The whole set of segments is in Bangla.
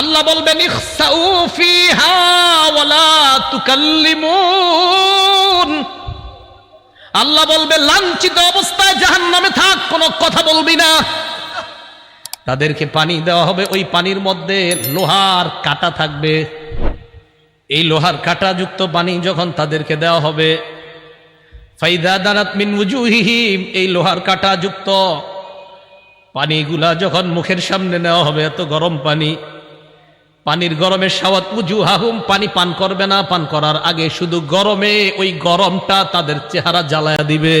আল্লাহ বলবেন আল্লাহ বলবে, লাঞ্ছিত অবস্থায় জাহান্নামে থাক, কোনো কথা বলবি না। তাদেরকে পানি দেওয়া হবে, ওই পানির মধ্যে লোহার কাটা থাকবে। এই লোহার কাঁটাযুক্ত পানি যখন তাদেরকে দেওয়া হবে, ফাইদা দানাত মিন উজুহিহিম, এই লোহার কাঁটাযুক্ত পানিগুলা যখন মুখের সামনে নেওয়া হবে, এত গরম পানি পানির গরমে সাওয়াত উজু হাহুম পানি পান করবে না, পান করার আগে শুধু গরমে ওই গরমটা তাদের চেহারা জ্বালায়া দিবে।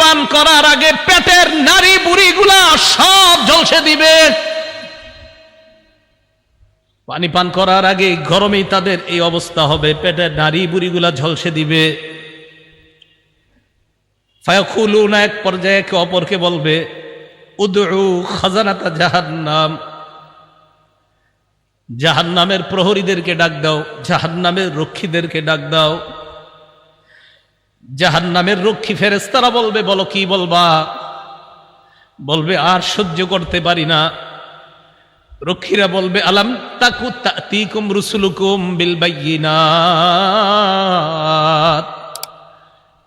পান করার আগে পেটের নারী বুড়িগুলা সব ঝলসে দিবে। পানি পান করার আগে গরমেই তাদের এই অবস্থা হবে, পেটের নারী বুড়িগুলা ঝলসে দিবে। ফায়াকুলুনা, এক পর্যায়ে একে অপরকে বলবে, উদউ খাজানাতা জাহান্নাম। জাহান্নামের প্রহরীদেরকে ডাক দাও, জাহান্নামের রক্ষীদেরকে ডাক দাও। জাহান্নামের রক্ষী ফেরেস্তারা বলবে, বলো কি বলবা? বলবে, আর সহ্য করতে পারি না। রক্ষীরা বলবে, আলাম তাকু তাতিকুম রুসুলুকুম বিল বাইয়িনাত।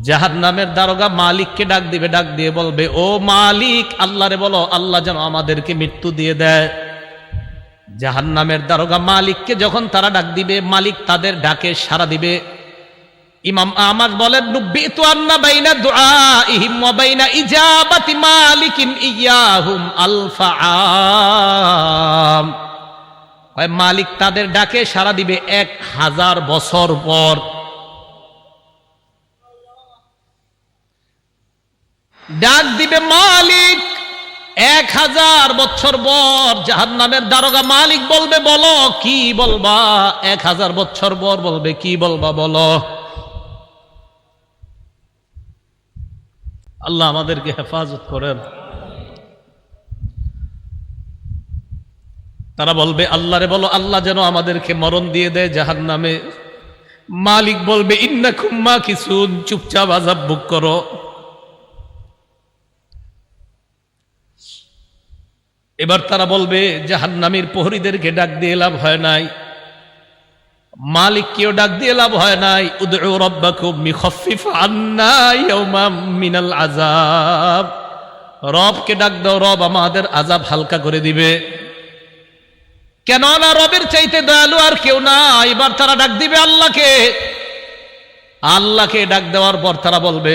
জাহান নামের দারোগা মালিককে ডাক দিবে, ডাক দিয়ে বলবে, ও মালিক, আল্লাহরে বলো, আল্লাহ যেন আমাদেরকে মৃত্যু দিয়ে দেয়। জাহান নামের দারোগা মালিককে যখন তারা ডাক দিবে, মালিক তাদের ডাকে সারা দিবে। ইমাম আমার বলেন মালিক তাদের ডাকে সারা দিবে এক হাজার বছর পর। ডাক দিবে মালিক, এক হাজার বছর পর জাহান নামের দারোগা মালিক বলবে, বলো, কি বলবা? এক হাজার বছর পর বলবে, কি বলবা বলো? আল্লাহ আমাদেরকে হেফাজত করেন। তারা বলবে, আল্লাহরে বলো, আল্লাহ যেন আমাদেরকে মরণ দিয়ে দেয় জাহান নামে মালিক বলবে ইন্না খুম্মা কিছু চুপচাপ আজাব বুক করো। এবার তারা বলবে, জাহান্নামীর প্রহরীদেরকে ডাক দিয়ে লাভ হয় নাই। মালিককেও ডাক দিয়ে লাভ হয় নাই। আন্না ইয়াওমাম মিনাল আযাব। রবকে ডাক দাও, রব আমাদের আজাব হালকা করে দিবে। কেন না রবের চাইতে দয়ালু আর কেউ না, এবার তারা ডাক দিবে আল্লাহকে। আল্লাহকে ডাক দেওয়ার পর তারা বলবে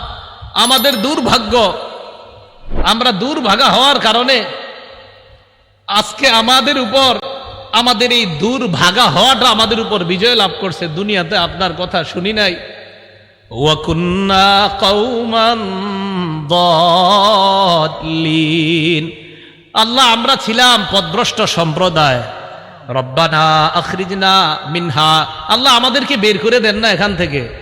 আমাদের দুর্ভাগ্য, আমরা দুর্ভাগা হওয়ার কারণে আজকে আমাদের উপর, আমাদের এই দুর্ভাগা হওয়াটা আমাদের উপর বিজয় লাভ করছে দুনিয়াতে, আপনার কথা শুনি নাই। কৌমান আল্লাহ, আমরা ছিলাম পদভ্রষ্ট সম্প্রদায়। রব্বানা আখরিজনা মিনহা। আল্লাহ আমাদেরকে বের করে দেন না এখান থেকে।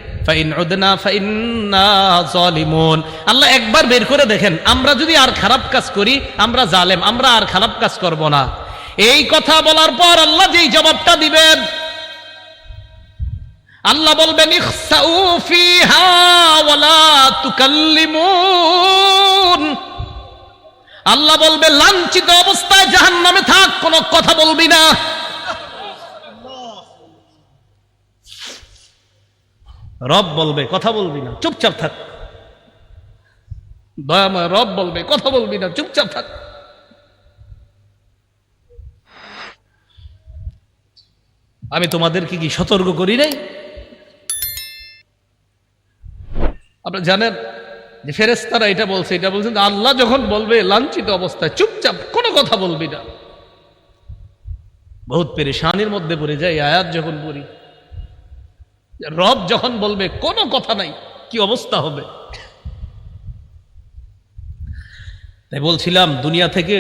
আল্লাহ একবার বের করে দেখেন, আমরা যদি আর খারাপ কাজ করি, আমরা জালেম, আমরা আর খারাপ কাজ করব না। এই কথা বলার পর আল্লাহ যেই জবাবটা দিবেন, আল্লাহ বলবেন আল্লাহ বলবে, লাঞ্ছিত অবস্থায় জাহান্নামে থাক, কোনো কথা বলবি না। রব বলবে, কথা বলবি না, চুপচাপ থাক। রব বলবে, কথা বলবি না, চুপচাপ থাক। আমি তোমাদেরকে কি সতর্ক করি নাই? আপনার জানেন যে ফেরেস্তারা এটা বলছে, এটা বলছেন আল্লাহ যখন বলবে, লাঞ্ছিত অবস্থায় চুপচাপ কোনো কথা বলবি না। বহুত পেরেশানির মধ্যে পড়ে যায় আয়াত যখন পড়ি। রব যখন বলবে, কোনো কথা নাই, কি অবস্থা হবে? তাই বলছিলাম, দুনিয়া থেকে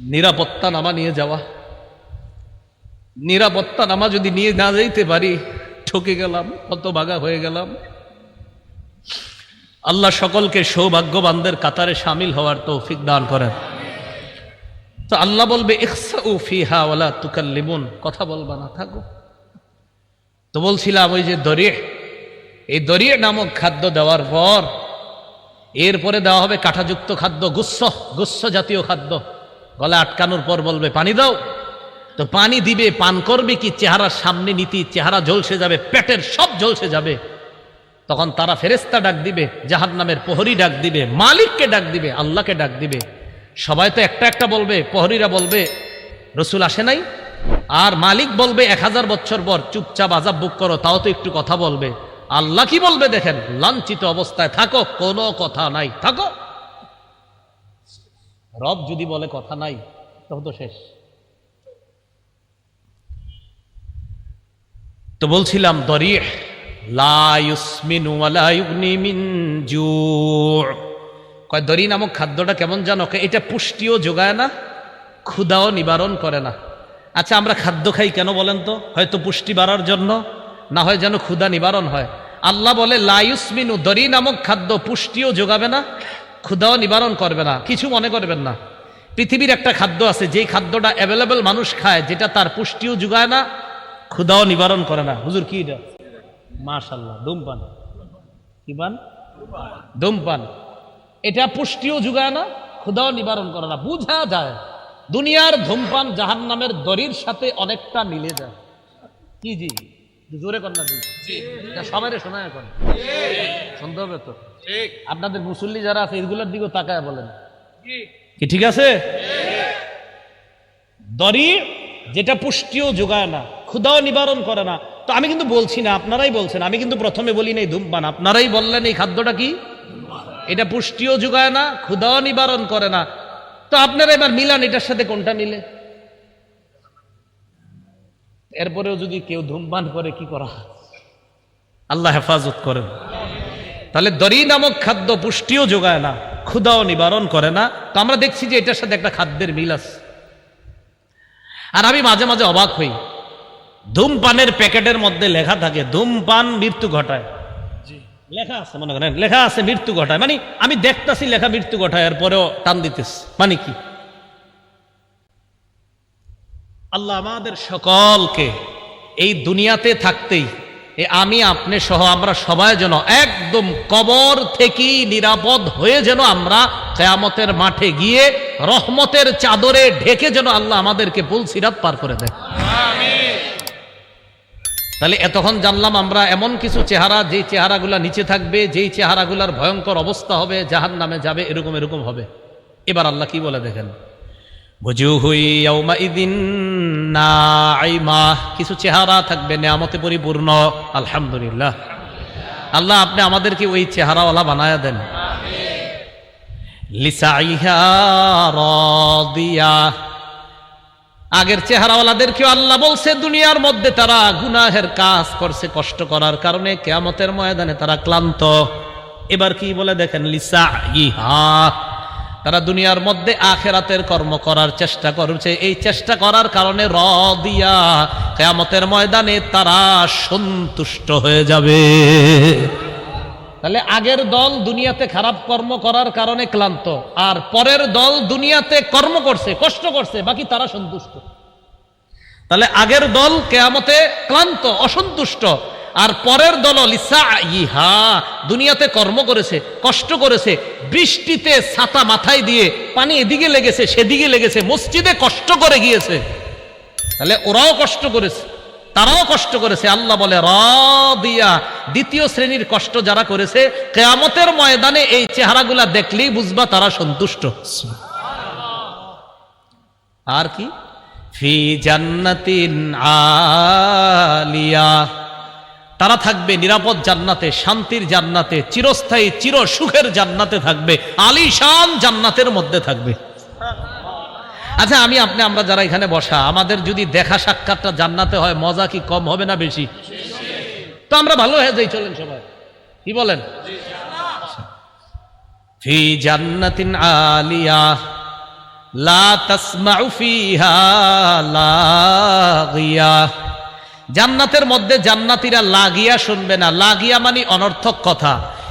নিরাপত্তা নামা নিয়ে যাওয়া। নিরাপত্তা নামা যদি নিয়ে না যাইতে পারি, ঠকে গেলাম কত বাগা হয়ে গেলাম। আল্লাহ সকলকে সৌভাগ্যবানদের কাতারে সামিল হওয়ার তৌফিক দান করেন। তো আল্লাহ বলবে, ইখসাউ ফিহা ওয়ালা তুকাল্লিমুন, কথা বলবা না, থাকো। তো বলছিলাম, ওই যে দরিয়ে এই দরিয়ে নামক খাদ্য দেওয়ার পর, এরপরে দেওয়া হবে কাঁঠাযুক্ত খাদ্য গুচ্ছ গুচ্ছ জাতীয় খাদ্য। গলে আটকানোর পর বলবে, পানি দাও। তো পানি দিবে, পান করবে কি? চেহারার সামনে নীতি, চেহারা ঝলসে যাবে, পেটের সব ঝলসে যাবে। তখন তারা ফেরেস্তা ডাক দিবে জাহান নামের প্রহরী ডাক দিবে, মালিককে ডাক দিবে, আল্লাহকে ডাক দিবে। সবাই তো একটা একটা বলবে, প্রহরীরা বলবে, রসুল আসে নাই? আর মালিক বলবে, এক হাজার বছর পর চুপচাপ আজাব বুক করো, তাও তো একটু কথা বলবে। আল্লাহ কি বলবে দেখেন, লাঞ্ছিত অবস্থায় থাকো, কোনো কথা নাই, থাকো। রব যদি বলে কথা নাই, তখন তো শেষ। তো বলছিলাম মিন দরি নামক খাদ্যটা কেমন জানো? এটা পুষ্টিও যোগায় না ক্ষুদাও নিবারণ করে না। আচ্ছা আমরা খাদ্য খাই কেন বলেন তো? হয়তো পুষ্টি বাড়ার জন্য, না হয় যেন ক্ষুদা নিবারণ হয়। আল্লাহ বলে লাইসমিনু দরি নামক খাদ্য পুষ্টিও যোগাবে না ক্ষুদাও নিবারণ করবে না, কিছু মনে করবেন না। পৃথিবীর একটা খাদ্য আছে, যেই খাদ্যটা অ্যাভেলেবেল মানুষ খায়, যেটা তার পুষ্টিও যোগায় না ক্ষুদাও নিবারণ করে না। হুজুর, কি এটা? মাশাল্লাহ ধূমপান। কি পান? ধূমপান। এটা পুষ্টিও যোগায় না ক্ষুদাও নিবারণ করে না। বুঝা যায়। দুনিয়ার ধূমপান জাহান নামের দড়ির সাথে অনেকটা মিলে যায়। কি জি? জোরে কর না জি। সবাই শোনায় এখন। হবে তো? আপনাদের মুসল্লি যারা আছে এগুলোর দিকেও তাকায় বলেন। কি ঠিক আছে? দড়ি যেটা পুষ্টিও যোগায় না ক্ষুদাও নিবারণ করে না। তো আমি কিন্তু বলছি না আপনারাই বলছেন। আমি কিন্তু প্রথমে বলি নাই ধূমপান। আপনারাই বললেন এই খাদ্যটা কি? এটা পুষ্টিও যোগায় না ক্ষুদাও নিবারণ করে না। তো আপনারা এবার মিলান, এটার সাথে কোনটা মিলে? এরপরেও যদি কেউ ধূমপান করে, কি করা? আল্লাহ হেফাজত করেন তাহলে দরি নামক খাদ্য পুষ্টিও যোগায় না, ক্ষুদাও নিবারণ করে না। তো আমরা দেখছি যে এটার সাথে একটা খাদ্যের মিল আছে। আর আমি মাঝে মাঝে অবাক হই। ধূমপানের প্যাকেটের মধ্যে লেখা থাকে, ধূমপান মৃত্যু ঘটায়। লেখা আছে, মনে করেন, লেখা আছে মৃত্যু ঘটায়। মানে আমি দেখতাছি লেখা মৃত্যু ঘটায়, এরপরেও টান দিতেছি। মানে কি? আল্লাহ আমাদের সকলকে এই দুনিয়াতে থাকতেই আমি, আপনি সহ আমরা সবাই যেন একদম কবর থেকেই নিরাপদ হয়ে যেন আমরা কেয়ামতের মাঠে গিয়ে রহমতের চাদরে ঢেকে যেন আল্লাহ আমাদেরকে পুল সিরাত পার করে দেয় তাহলে এতক্ষণ জানলাম আমরা এমন কিছু চেহারা যেই চেহারাগুলা নিচে থাকবে যেই চেহারাগুলার ভয়ঙ্কর অবস্থা হবে জাহান নামে যাবে এরকম এরকম হবে। এবার আল্লাহ কি বলে দেখেন? কিছু চেহারা থাকবে নেয়ামতে পরিপূর্ণ আলহামদুলিল্লাহ। আল্লাহ আপনি আমাদেরকে ওই চেহারাওয়ালা বানায়া দেন। লিসা আগের চেহারাওয়ালাদেরকেও আল্লাহ বলছে, দুনিয়ার মধ্যে তারা গুনাহের কাজ করছে কষ্ট করার কারণে কেয়ামতের ময়দানে তারা ক্লান্ত। এবার কি বলে দেখেন লিসা ইহা তারা দুনিয়ার মধ্যে আখেরাতের কর্ম করার চেষ্টা করছে। এই চেষ্টা করার কারণে র দিয়া কেয়ামতের ময়দানে তারা সন্তুষ্ট হয়ে যাবে। তাহলে আগের দল দুনিয়াতে খারাপ কর্ম করার কারণে ক্লান্ত, আর পরের দল দুনিয়াতে কর্ম করছে, কষ্ট করছে, বাকি তারা সন্তুষ্ট। তাহলে আগের দল কেয়ামতে ক্লান্ত, অসন্তুষ্ট, আর পরের দল ইহা দুনিয়াতে কর্ম করেছে, কষ্ট করেছে, বৃষ্টিতে ছাতা মাথায় দিয়ে পানি এদিকে লেগেছে, সেদিকে লেগেছে, মসজিদে কষ্ট করে গিয়েছে। তাহলে ওরাও কষ্ট করেছে। তারাও কষ্ট করেছে। আল্লাহ বলে দিয়া দ্বিতীয় শ্রেণির কষ্ট যারা করেছে কেয়ামতের ময়দানে এই চেহারাগুলা দেখলেই বুঝবা তারা সন্তুষ্ট। আর কি? ফি জান্নাতিন আলিয়া। তারা থাকবে নিরাপদ জান্নাতে শান্তির জান্নাতে চিরস্থায়ী চির সুখের জান্নাতে থাকবে আলিশান জান্নাতের মধ্যে থাকবে। আচ্ছা আমি আপনি, আমরা যারা এখানে বসা, আমাদের যদি দেখা সাক্ষাৎটা জান্নাতে হয়, মজা কি কম হবে না বেশি? তো আমরা ভালো হয়ে যাই, চলেন সবাই। কি বলেন? ফি জান্নাতিন আলিয়া, লা তাসমাউ ফিহা লাগিয়া। জান্নাতের মধ্যে জান্নাতীরা লাগিয়া শুনবে না। লাগিয়া মানে অনর্থক কথা।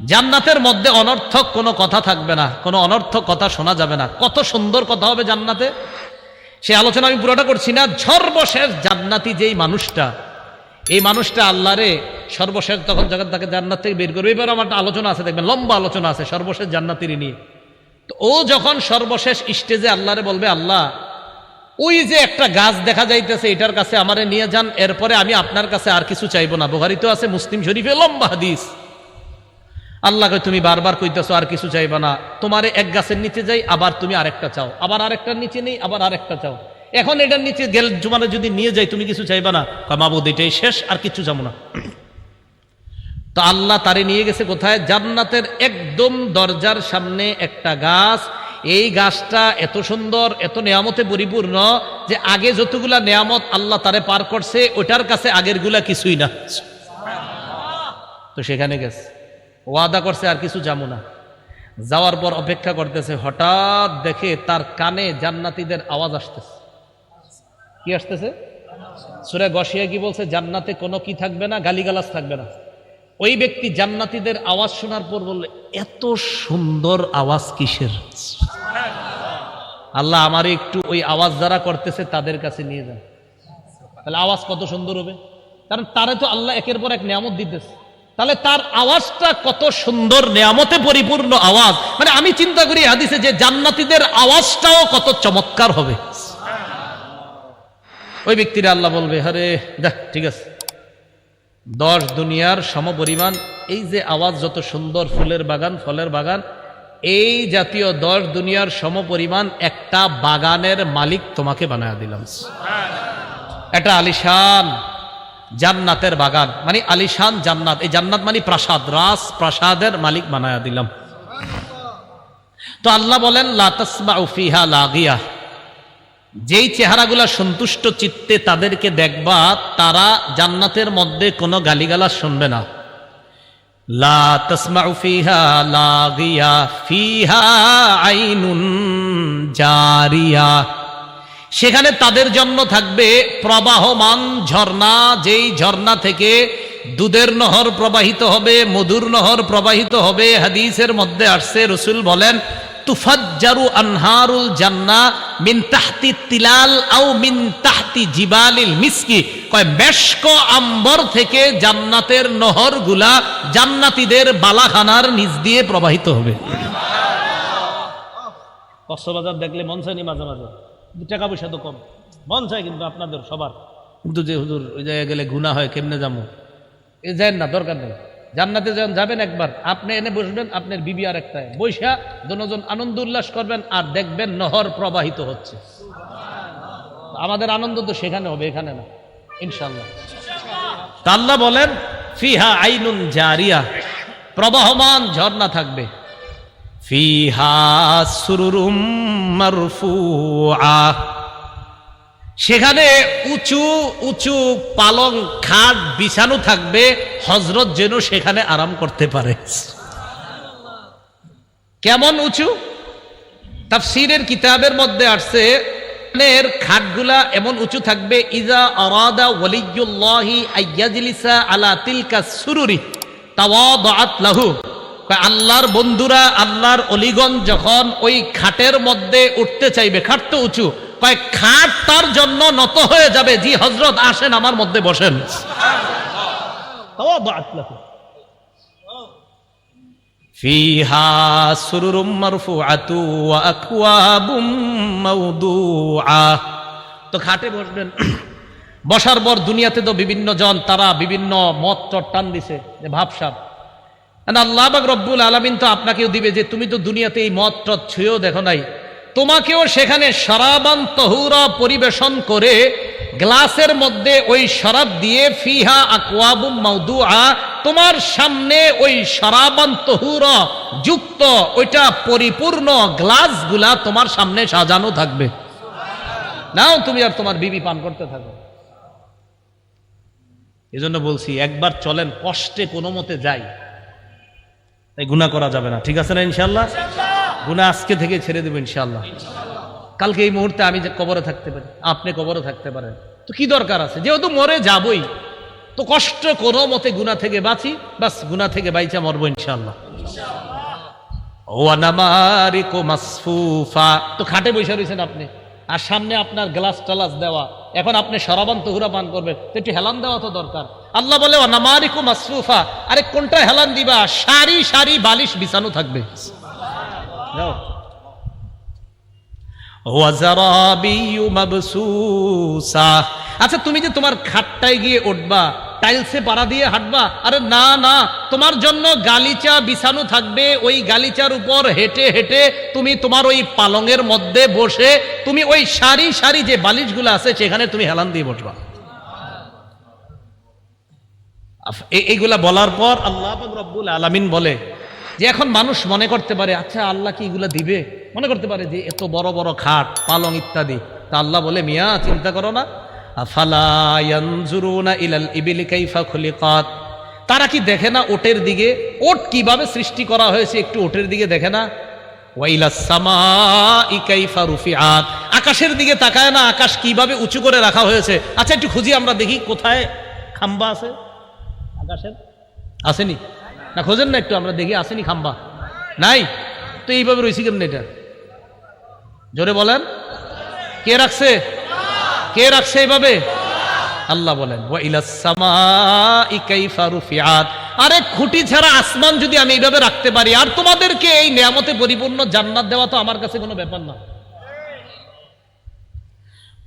জান্নাতের মধ্যে অনর্থক কোনো কথা থাকবে না, কোনো অনর্থক কথা শোনা যাবে না। কত সুন্দর কথা হবে জান্নাতে। সে আলোচনা আমি পুরোটা করছি না, সর্বশেষ জান্নাতি যেই মানুষটা, এই মানুষটা আল্লাহরে সর্বশেষ তখন যখন তাকে জান্নাত থেকে বের করবে, এবার আমার আলোচনা আছে, দেখবেন, লম্বা আলোচনা আছে, সর্বশেষ জান্নাতিরই নিয়ে। তো ও যখন সর্বশেষ স্টেজে আল্লাহরে বলবে, আল্লাহ, ওই যে একটা গাছ দেখা যাইতেছে, এটার কাছে আমারে নিয়ে যান, এরপরে আমি আপনার কাছে আর কিছু চাইব না। বোহারি তো আছে, মুসলিম শরীফে লম্বা হাদিস। আল্লাহকে তুমি বারবার কইতেছো, আর কিছু চাইবা না। তোমারে এক গাছের নিচে যাই, আবার তুমি আরেকটা চাও। আবার আরেকটার নিচে নেই, আবার আরেকটা চাও। এখন এটার নিচে গেল তোমারে যদি নিয়ে যাই, তুমি কিছু চাইবা না? মাবুদ, এটাই শেষ, আর কিছু যাব না। তো আল্লাহ তারে নিয়ে গেছে কোথায়? জান্নাতের একদম দরজার সামনে একটা গাছ। এই গাছটা এত সুন্দর, এত নেয়ামতে পরিপূর্ণ যে আগে যতগুলা নেয়ামত আল্লাহ তারে পার করছে, ওটার কাছে আগেরগুলা কিছুই না। তো সেখানে গেছে। ওয়াদা করছে আর কিছু যাব না। যাওয়ার পর অপেক্ষা করতেছে, হঠাৎ দেখে তার কানে জান্নাতীদের আওয়াজ আসতেছে। কি আসতেছে? সুরে গসিয়া কি বলছে? জান্নাতে কোনো কি থাকবে না, গালিগালাজ থাকবে না। ওই ব্যক্তি জান্নাতীদের আওয়াজ শোনার পর বললে, এত সুন্দর আওয়াজ কিসের? আল্লাহ আমার একটু ওই আওয়াজ যারা করতেছে তাদের কাছে নিয়ে যান। তাহলে আওয়াজ কত সুন্দর হবে? কারণ তারে তো আল্লাহ একের পর এক নিয়ামত দিতেছে। তাহলে তার আওয়াজটা কত সুন্দর নিয়ামতে পরিপূর্ণ আওয়াজ। মানে আমি চিন্তা করি হাদিসে যে জান্নাতীদের আওয়াজটাও কত চমৎকার হবে। ওই ব্যক্তিরা আল্লাহ বলবে আরে দেখ ঠিক আছে। দশ দুনিয়ার সম সমপরিমাণ এই যে আওয়াজ যত সুন্দর ফুলের বাগান ফলের বাগান এই জাতীয় দশ দুনিয়ার সম সমপরিমাণ একটা বাগানের মালিক তোমাকে বানায় দিলাম। এটা আলিশান। জান্নাতের বাগান মানে আলিশান জান্নাত। এই জান্নাত মানে প্রাসাদ রাস প্রাসাদের মালিক বানায়া দিলাম। তো আল্লাহ বলেন লাতাসমা উফিহা লাগিয়া। যেই চেহারাগুলা সন্তুষ্ট চিত্তে তাদেরকে দেখবা, তারা জান্নাতের মধ্যে কোনো গালিগালা শুনবে না। লা লাগিয়া, ফিহা আইনুন জারিয়া। সেখানে তাদের জন্য থাকবে প্রবাহমান ঝর্ণা, যেই ঝর্ণা থেকে দুধের নহর প্রবাহিত হবে, মধুর নহর প্রবাহিত হবে। হাদিসের মধ্যে আসছে, রসুল বলেন আনহারুল জান্না মিন তাহতি তিলাল আও মিন তাহতি জিবালিল মিসকি। কয়, মেশক আম্বর থেকে জান্নাতের নহরগুলা জান্নাতীদের বালাখানার নিচ দিয়ে প্রবাহিত হবে। দেখলে মন মাঝে মাঝে? টাকা পয়সা তো কম। মন চায় কিন্তু আপনাদের সবার। কিন্তু যে হুজুর ওই জায়গায় গেলে গুণা হয়, কেমনে যাব এ যায় না, দরকার নেই। জান্নাতে যখন যাবেন একবার, আপনি এনে বসবেন, আপনার বিবি আর একটা বৈশা দুজন আনন্দ উল্লাস করবেন আর দেখবেন নহর প্রবাহিত হচ্ছে। আমাদের আনন্দ তো সেখানে হবে, এখানে না। ইনশাল্লাহ তা আল্লাহ বলেন, ফিহা আইনুন জারিয়া। প্রবাহমান ঝর্ণা থাকবে। সেখানে উঁচু উঁচু পালং খাট বিছানো থাকবে হজরত যেন সেখানে আরাম করতে পারে। কেমন উঁচু? তাফসিরের কিতাবের মধ্যে আসছে, এর খাটগুলা এমন উঁচু থাকবে ইজা আরাদা ওয়ালিয়ুল্লাহি আইয়াজলিসা আলা তিলকা সুরুরি তাওয়াদাত লাহু। আল্লাহর বন্ধুরা আল্লাহর অলিগন যখন ওই খাটের মধ্যে উঠতে চাইবে খাট তো উঁচু কয় খাট তার জন্য নত হয়ে যাবে জি হজরত আসেন আমার মধ্যে বসেন। তো খাটে বসবেন। বসার পর দুনিয়াতে তো বিভিন্ন জন তারা বিভিন্ন মত টান দিছে যে ভাবসাব। আল্লাহ বাক রব্বুল আলমিন তো আপনাকেও দিবে যে তুমি তো দুনিয়াতে এই মদ টদ ছুঁয়েও দেখো নাই। তোমাকেও সেখানে সারাবান তহুরা পরিবেশন করে গ্লাসের মধ্যে ওই শরাব দিয়ে ফিহা আকওয়াবুম মাউদুআ, তোমার সামনে ওই শরাবান তহুরা যুক্ত ওইটা পরিপূর্ণ গ্লাসগুলা তোমার সামনে সাজানো থাকবে। নাও তুমি আর তোমার বিবি পান করতে থাকো। এজন্য বলছি, একবার চলেন, কষ্টে কোনো মতে যাই। তাই গুণা করা যাবে না। ঠিক আছে না ইনশাল্লাহ গুণা আজকে থেকে ছেড়ে দেবো ইনশাল্লাহ কালকে এই মুহূর্তে আমি যে কবরে থাকতে পারি, আপনি কবরে থাকতে পারেন। তো কি দরকার আছে? যেহেতু মরে যাবই, তো কষ্ট কোনো মতে গুণা থেকে বাঁচি, বাস গুণা থেকে বাইচা মরবো ইনশাল্লাহ তো খাটে বসে রয়েছেন আপনি, আর সামনে আপনার গ্লাস টালাস দেওয়া। এখন আপনি সরাবান তহুরা পান করবেন, তো একটু হেলান দেওয়া তো দরকার। আল্লাহ বলে নামারিকু মাসরুফা। আরে, কোনটা হেলান দিবা? সারি সারি বালিশ, বিছানো থাকবে। আচ্ছা তুমি যে তোমার খাটটায় গিয়ে উঠবা, টাইলসে পাড়া দিয়ে হাঁটবা, আরে না না, তোমার জন্য গালিচা বিছানো থাকবে। ওই গালিচার উপর হেঁটে হেঁটে তুমি তোমার ওই পালঙের মধ্যে বসে, তুমি ওই সারি সারি যে বালিশগুলো আছে, সেখানে তুমি হেলান দিয়ে বসবা আফ- এ- এইগুলা বলার পর আল্লাহ রব্বুল আলামিন বলে যে এখন মানুষ মনে করতে পারে আচ্ছা আল্লাহ কি এগুলা দিবে? মনে করতে পারে যে এত বড় বড় খাট, পালং ইত্যাদি। তা আল্লাহ বলে, মিয়া, চিন্তা করো না। তারা কি দেখে না ওটের দিকে? ওট কীভাবে সৃষ্টি করা হয়েছে একটু ওটের দিকে দেখে না? আকাশের দিকে তাকায় না, আকাশ কীভাবে উঁচু করে রাখা হয়েছে? আচ্ছা একটু খুঁজি, আমরা দেখি কোথায় খাম্বা আছে। আকাশের? আসেনি? না, খোঁজেন না একটু, আমরা দেখি, আসেনি খাম্বা। নাই? তো এইভাবে রয়েছি কেমন এটা? জোরে বলেন। কে রাখছে? কে রাখছে এইভাবে? আল্লাহ বলেন আরে খুঁটি ছাড়া আসমান যদি আমি এইভাবে রাখতে পারি, আর তোমাদেরকে এই নিয়ামতে পরিপূর্ণ জান্নাত দেওয়া তো আমার কাছে কোনো ব্যাপার না।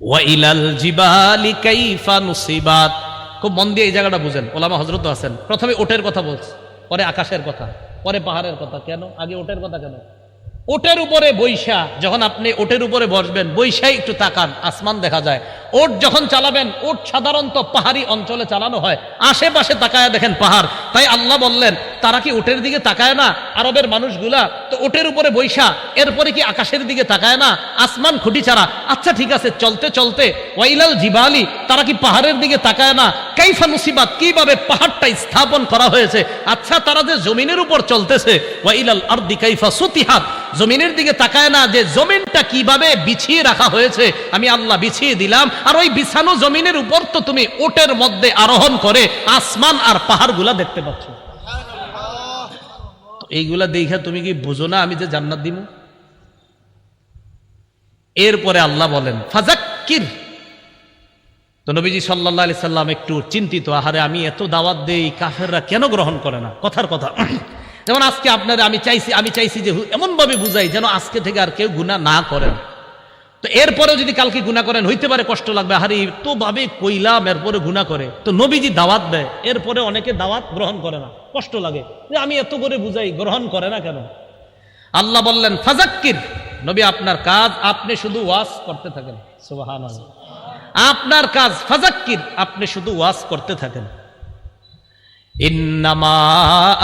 ওয়া ইলাল জিবালি কাইফা নুসিবাত। খুব মন দিয়ে এই জায়গাটা বুঝেন, ওলামা হজরত আছেন। প্রথমে ওটের কথা বলছে, পরে আকাশের কথা, পরে পাহাড়ের কথা। কেন? আগে ওটের কথা কেন? ওটের উপরে বৈশা, যখন আপনি ওটের উপরে বসবেন, বৈশাই একটু তাকান, আসমান দেখা যায়। ওট যখন চালাবেন ওট সাধারণত পাহাড়ি অঞ্চলে চালানো হয়, আশেপাশে তাকায় দেখেন পাহাড়। তাই আল্লাহ বললেন তারা কি ওটের দিকে তাকায় না? আরবের মানুষগুলা তো ওটের উপরে বৈশা, এরপরে কি আকাশের দিকে তাকায় না? আসমান খুঁটি ছাড়া। আচ্ছা ঠিক আছে, চলতে চলতে। ওয়াইলাল জিবালি, তারা কি পাহাড়ের দিকে তাকায় না? কাইফা মুসিবাত, কীভাবে পাহাড়টা স্থাপন করা হয়েছে? আচ্ছা তারা যে জমিনের উপর চলতেছে, ওয়াইলাল আরদি কাইফা সুতিহাত, জমিনের দিকে তাকায় না যে জমিনটা কীভাবে বিছিয়ে রাখা হয়েছে? আমি আল্লাহ বিছিয়ে দিলাম, আর ওই বিছানো জমিনের উপর তো তুমি ওটের মধ্যে আরোহণ করে আসমান আর পাহাড়গুলা দেখতে পাচ্ছ। এইগুলা দেখে তুমি কি বুঝো না আমি যে জান্নাত দিব এরপরে আল্লাহ বলেন ফাজাক্কির তো নবীজি সাল্লাহ আলি সাল্লাম একটু চিন্তিত, আহারে, আমি এত দাওয়াত দেই, কাফেররা কেন গ্রহণ করে না? কথার কথা। যেমন আজকে আপনারা আমি চাইছি আমি চাইছি যে এমনভাবে বুঝাই যেন আজকে থেকে আর কেউ গুণা না করেন তো এরপরেও যদি কালকে গুণা করেন, হইতে পারে কষ্ট লাগবে। আরে তো ভাবে কইলাম এরপরে গুণা করে। তো নবীজি দাওয়াত দেয়, এরপরে অনেকে দাওয়াত গ্রহণ করে না। কষ্ট লাগে। যে আমি এত করে বুঝাই, গ্রহণ করে না কেন? আল্লাহ বললেন ফাজাক্কির নবী, আপনার কাজ, আপনি শুধু ওয়াজ করতে থাকেন। সুবাহান আপনার কাজ ফাজাক্কির আপনি শুধু ওয়াজ করতে থাকেন। ইন্নামা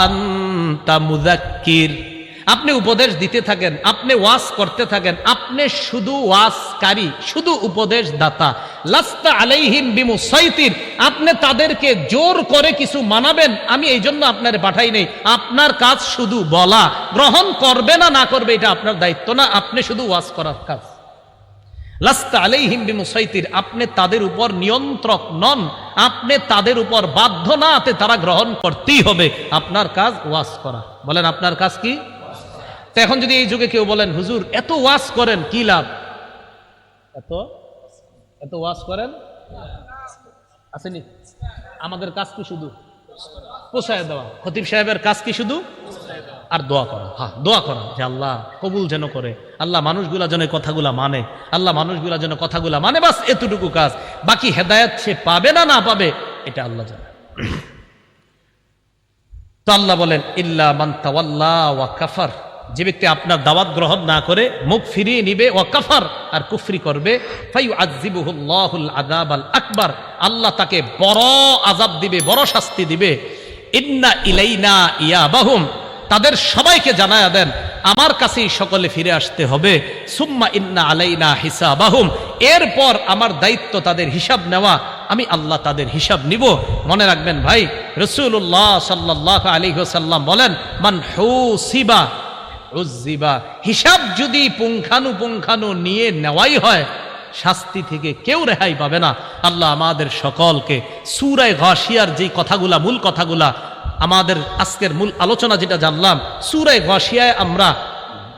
আন্তা মুজাক্কির আপনি উপদেশ দিতে থাকেন, আপনি ওয়াজ করতে থাকেন, আপনি শুধু ওয়াজকারী, শুধু উপদেশ দাতা লাস্তা আলাইহিম বিমুসাইতির, আপনি তাদেরকে জোর করে কিছু মানাবেন, আমি এই জন্য আপনার পাঠাই নেই। আপনার কাজ শুধু বলা, গ্রহণ করবে না না করবে, এটা আপনার দায়িত্ব না, আপনি শুধু ওয়াজ করার কাজ। লাস্তা আলাইহিম বিমুসাইতির, আপনি তাদের উপর নিয়ন্ত্রক নন, আপনি তাদের উপর বাধ্য না তারা গ্রহণ করতেই হবে। আপনার কাজ ওয়াজ করা। বলেন, আপনার কাজ কি? তো এখন যদি এই যুগে কেউ বলেন, হুজুর, এত ওয়াজ করেন, কি লাভ? এত? এত ওয়াজ করেন? আসেনি? আমাদের কাজ কি শুধু? পোষায় দেওয়া। খতিব সাহেবের কাজ কি শুধু? আর দোয়া করা। হ্যাঁ দোয়া করা যে আল্লাহ কবুল যেন করে, আল্লাহ মানুষগুলা যেন কথাগুলা মানে আল্লাহ মানুষগুলা যেন কথাগুলা মানে বাস এতটুকু কাজ। বাকি হেদায়েত সে পাবে না না পাবে, এটা আল্লাহ জানে। তো আল্লাহ বলেন, ইল্লা মান তাওয়াল্লা ওয়া কাফার। যে ব্যক্তি আপনার দাওয়াত গ্রহণ না করে মুখ ফিরিয়ে নিবে ওয়া কাফার, আর কুফরি করবে ফাইউ আকবার, আল্লাহ তাকে বড় আজাব দিবে, বড় শাস্তি দিবে। ইন্না ইলাইনা ইয়াবাহুম, তাদের সবাইকে জানায়া দেন, আমার কাছেই সকলে ফিরে আসতে হবে। সুম্মা ইন্না আলাইনা হিসাবাহুম, এরপর আমার দায়িত্ব তাদের হিসাব নেওয়া, আমি আল্লাহ তাদের হিসাব নিব। মনে রাখবেন ভাই রসুল্লাহ সাল্লাহ আলী সাল্লাম বলেন, মান হুসিবা উজ্জিবা। হিসাব যদি পুঙ্খানুপুঙ্খানু নিয়ে নেওয়াই হয়, শাস্তি থেকে কেউ রেহাই পাবে না। আল্লাহ আমাদের সকলকে সুরায় ঘাসিয়ার যেই কথাগুলা, মূল কথাগুলা, আমাদের আজকের মূল আলোচনা যেটা জানলাম, সুরায় ঘাসিয়ায় আমরা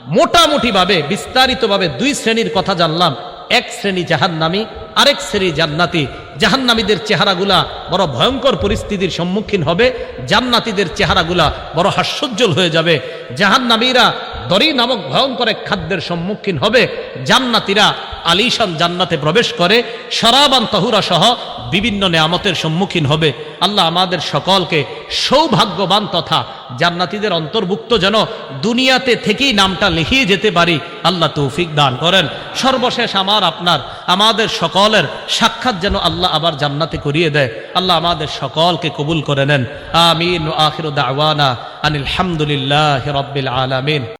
মোটামুটিভাবে, বিস্তারিতভাবে দুই শ্রেণির কথা জানলাম। এক শ্রেণি জাহান্নামী, আরেক শ্রেণি জান্নাতি। জাহান্নামীদের চেহারাগুলা বড় ভয়ঙ্কর পরিস্থিতির সম্মুখীন হবে, জান্নাতিদের চেহারাগুলা বড় হাস্যোজ্জ্বল হয়ে যাবে। জাহান্নামীরা দরি নামক ভয়ঙ্কর এক খাদ্যের সম্মুখীন হবে, জান্নাতীরা আলিশান জান্নাতে প্রবেশ করে শরাবান তহুরা সহ বিভিন্ন নেয়ামতের সম্মুখীন হবে। আল্লাহ আমাদের সকলকে সৌভাগ্যবান তথা জান্নাতীদের অন্তর্ভুক্ত যেন দুনিয়াতে থেকেই নামটা লিখিয়ে যেতে পারি। আল্লাহ তৌফিক দান করেন। সর্বশেষ আমার আপনার, আমাদের সকলের সাক্ষাৎ যেন আল্লাহ আবার জান্নাতে করিয়ে দেয়। আল্লাহ আমাদের সকলকে কবুল করে নেন। আমিন। আখির দাওয়ানা। আনিল হামদুলিল্লাহ রব্বিল আলামিন।